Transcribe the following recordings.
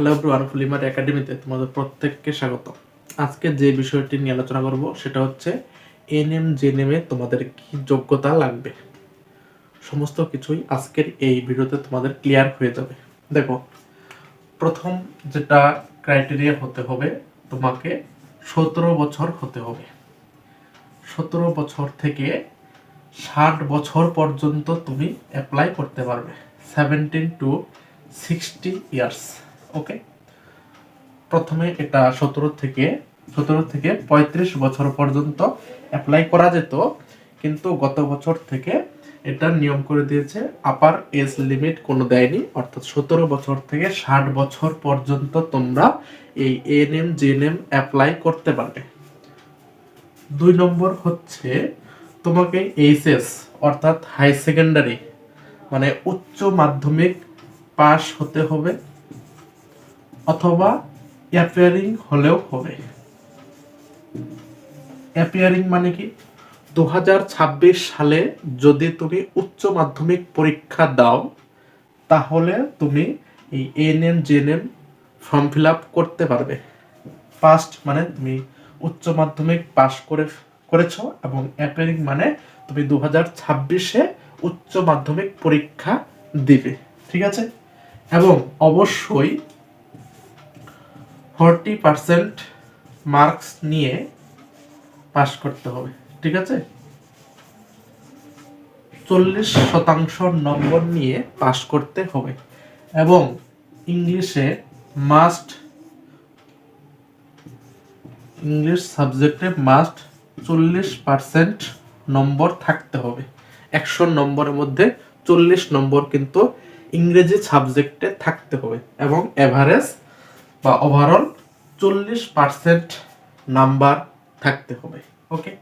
Hello ব্রুয়ার ফুলিমার একাডেমিতে তোমাদের প্রত্যেককে স্বাগত আজকে যে বিষয়টি নিয়ে আলোচনা করব, সেটা হচ্ছে এনএম, জেনেমে তোমাদের কি যোগ্যতা লাগবে। সমস্ত কিছুই আজকের এই ভিডিওতে তোমাদের ক্লিয়ার হয়ে যাবে। দেখো, প্রথম যেটা ক্রাইটেরিয়া হতে হবে, তোমাকে সতেরো বছর হতে হবে। সতেরো বছর থেকে ষাট বছর পর্যন্ত তুমি অ্যাপ্লাই করতে পারবে। Seventeen to sixty years okay? প্রথমে এটা সতেরো থেকে সতেরো থেকে পঁয়ত্রিশ বছর পর্যন্ত অ্যাপ্লাই করা যেত, কিন্তু গত বছর থেকে এটা নিয়ম করে দিয়েছে আপার এজ লিমিট কোনো দেয়নি, অর্থাৎ সতেরো বছর থেকে ষাট বছর পর্যন্ত তোমরা এই এনএম জেএনএম অ্যাপ্লাই করতে পারবে। দুই নম্বর হচ্ছে তোমাকে এইচএস অর্থাৎ হাই সেকেন্ডারি মানে উচ্চ মাধ্যমিক পাস হতে হবে। অথবা অ্যাপিয়ারিং হলেও হবে। অ্যাপিয়ারিং মানে কি? দু হাজার ছাব্বিশ সালে যদি তুমি উচ্চ মাধ্যমিক পরীক্ষা দাও, তাহলে তুমি এই NM GNM form fill up করতে পারবে। পাস্ট মানে তুমি উচ্চ মাধ্যমিক পাস করে, করেছ এবং অ্যাপিয়ারিং মানে তুমি দু হাজার ছাব্বিশে উচ্চ মাধ্যমিক পরীক্ষা দিবে। ঠিক আছে? এবং অবশ্যই ফর্টি পার্সেন্ট মার্কস নিয়ে পাশ করতে হবে, ঠিক আছে? চল্লিশ শতাংশ নম্বর নিয়ে পাশ করতে হবে এবং ইংলিশে মাস্ট ইংলিশ সাবজেক্টে মাস্ট চল্লিশ পার্সেন্ট নম্বর থাকতে হবে। একশো নম্বরের মধ্যে চল্লিশ নম্বর কিন্তু ইংরেজি সাবজেক্টে থাকতে হবে এবং এভারেজ বা ওভারঅল চল্লিশ পার্সেন্ট নাম্বার থাকতে হবে ওকে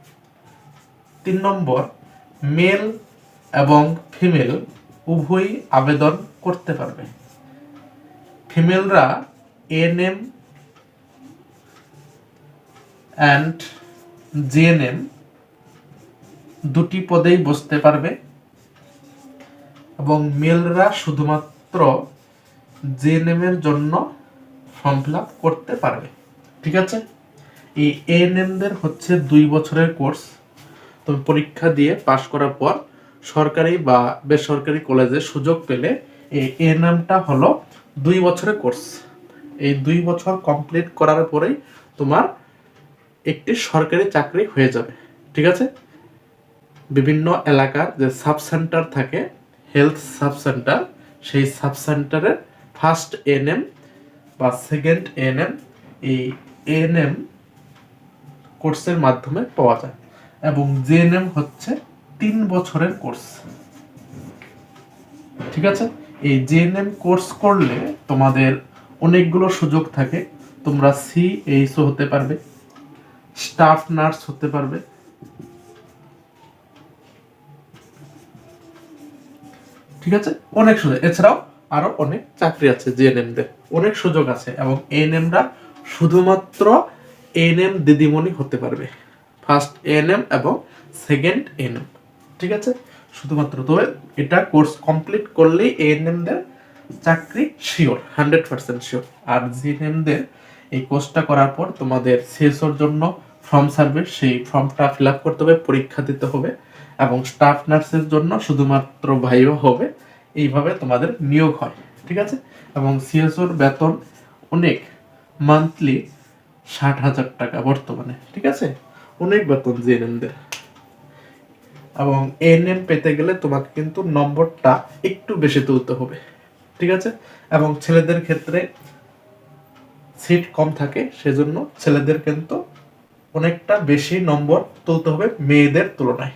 তিন নম্বর মেল এবং ফিমেল উভয়ই আবেদন করতে পারবে। ফিমেলরা এএনএম অ্যান্ড জিএনএম দুটি পদেই বসতে পারবে এবং মেলরা শুধুমাত্র জেএনএম এর জন্য ফর্ম ফিল করতে পারবে। ঠিক আছে? এই এএনএমদের হচ্ছে দুই বছরের কোর্স। তুমি পরীক্ষা দিয়ে পাশ করার পর সরকারি বা বেসরকারি কলেজে সুযোগ পেলে এই এএনএমটা হলো দুই বছরের কোর্স। এই দুই বছর কমপ্লিট করার পরেই তোমার একটি সরকারি চাকরি হয়ে যাবে। ঠিক আছে? বিভিন্ন এলাকার যে সাব সেন্টার থাকে, হেলথ সাব সেন্টার সেই সাব সেন্টারের ফার্স্ট এএনএম বা সেকেন্ড এএনএম এই এএনএম কোর্সের মাধ্যমে পাওয়া যায়। এবং জেএনএম হচ্ছে তিন বছরের কোর্স ঠিক আছে? এই জেএনএম কোর্স করলে তোমাদের অনেকগুলো সুযোগ থাকে। তোমরা সি এইচও হতে পারবে স্টাফ নার্স হতে পারবে। ঠিক আছে? অনেক সুযোগ। এছাড়াও আরও অনেক চাকরি আছে জিএনএম দের। অনেক সুযোগ আছে এবং এএনএমরা শুধুমাত্র এএনএম দিদিমণি হতে পারবে। ফার্স্ট এএনএম এবং সেকেন্ড এএনএম ঠিক আছে? শুধুমাত্র তবে এটা কোর্স কমপ্লিট করলেই এএনএম দের চাকরি শিওর হান্ড্রেড পার্সেন্ট শিওর আর জিএনএম দের এই কোর্সটা করার পর তোমাদের শেষর জন্য ফর্ম সার্ভিস সেই ফর্মটা ফিল আপ করতে হবে, পরীক্ষা দিতে হবে এবং স্টাফ নার্সের জন্য শুধুমাত্র ভাইও হবে। এইভাবে তোমাদের নিয়োগ হয়, ঠিক আছে? এবং সিএসওর বেতন অনেক মান্থলি ষাট হাজার টাকা বর্তমানে, ঠিক আছে? অনেক বেতন জিএনএমদের এবং এনএম পেতে গেলে তোমাকে কিন্তু নম্বরটা একটু বেশি তুলতে হবে, ঠিক আছে? এবং ছেলেদের ক্ষেত্রে সিট কম থাকে, সেজন্য ছেলেদের কিন্তু অনেকটা বেশি নম্বর তুলতে হবে মেয়েদের তুলনায়।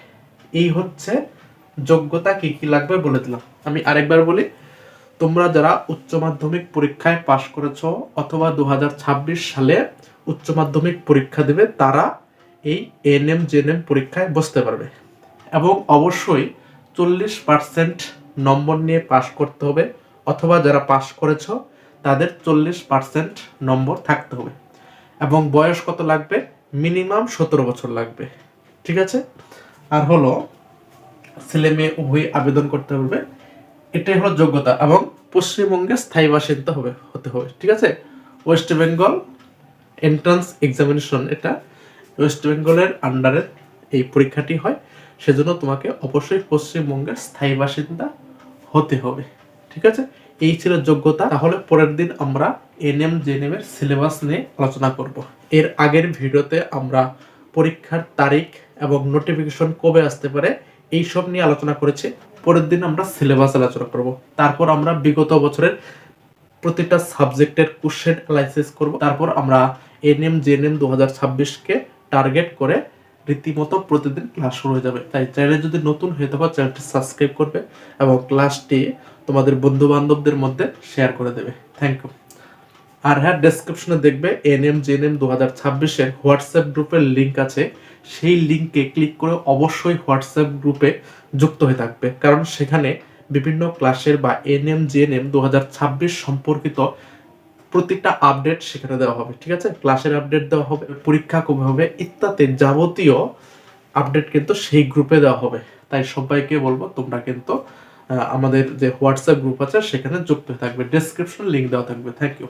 এই হচ্ছে যোগ্যতা কি কি লাগবে বলে দিলাম। আমি আরেকবার বলি, তোমরা যারা উচ্চ মাধ্যমিক পরীক্ষায় পাশ করেছ অথবা দু হাজার ছাব্বিশ সালে উচ্চ মাধ্যমিক পরীক্ষা দেবে, তারা এই এনএম জেএনএম পরীক্ষায় বসতে পারবে। এবং অবশ্যই চল্লিশ পার্সেন্ট নম্বর নিয়ে পাশ করতে হবে, অথবা যারা পাশ করেছ, তাদের চল্লিশ পার্সেন্ট নম্বর থাকতে হবে। এবং বয়স কত লাগবে? মিনিমাম সতেরো বছর লাগবে। ঠিক আছে? আর হলো ছেলে মেয়ে উভয় আবেদন করতে পারবে। এটাই হলো যোগ্যতা এবং পশ্চিমবঙ্গে স্থায়ী বাসিন্দা হবে, হতে হবে, ঠিক আছে? ওয়েস্ট বেঙ্গল এন্ট্রান্স এক্সামিনেশন এটা ওয়েস্ট বেঙ্গলের আন্ডারে এই পরীক্ষাটি হয়, সেজন্য তোমাকে অবশ্যই পশ্চিমবঙ্গের স্থায়ী বাসিন্দা হতে হবে, ঠিক আছে? এই ছিল যোগ্যতা, তাহলে পরের দিন আমরা এন এনএম, জেএনএম এর সিলেবাস নিয়ে আলোচনা করব। এর আগের ভিডিওতে আমরা পরীক্ষার তারিখ এবং নোটিফিকেশন কবে আসতে পারে এই সব নিয়ে আলোচনা করেছি। পরের দিন আমরা সিলেবাস আলোচনা করব। তারপর আমরা বিগত বছরের প্রতিটা সাবজেক্টের কোশ্চেন অ্যানালাইসিস করব। তারপর আমরা এনএম, জেএনএম দু হাজার ছাব্বিশকে টার্গেট করে রীতিমতো প্রতিদিন ক্লাস শুরু হয়ে যাবে। তাই চ্যানেলে যদি নতুন হয়ে থাকো চ্যানেলটি সাবস্ক্রাইব করবে এবং ক্লাসটি তোমাদের বন্ধু বান্ধবদের মধ্যে শেয়ার করে দেবে। থ্যাংক ইউ আর হ্যাঁ ডেসক্রিপশনে দেখবে, এনএম, জেএনএম দু হাজার ছাব্বিশের হোয়াটসঅ্যাপ গ্রুপের লিঙ্ক আছে। সেই লিঙ্কে ক্লিক করে অবশ্যই হোয়াটসঅ্যাপ গ্রুপে যুক্ত হয়ে থাকবে। কারণ সেখানে বিভিন্ন ক্লাসের বা এনএম, জেএনএম দু সম্পর্কিত প্রত্যেকটা আপডেট সেখানে দেওয়া হবে, ঠিক আছে? ক্লাসের আপডেট দেওয়া হবে, পরীক্ষা কবে হবে ইত্যাদি যাবতীয় আপডেট কিন্তু সেই গ্রুপে দেওয়া হবে। তাই সবাইকে বলব, তোমরা কিন্তু আমাদের যে হোয়াটসঅ্যাপ গ্রুপ আছে সেখানে যুক্ত হয়ে থাকবে। ডেসক্রিপশন লিঙ্ক দেওয়া থাকবে। Thank you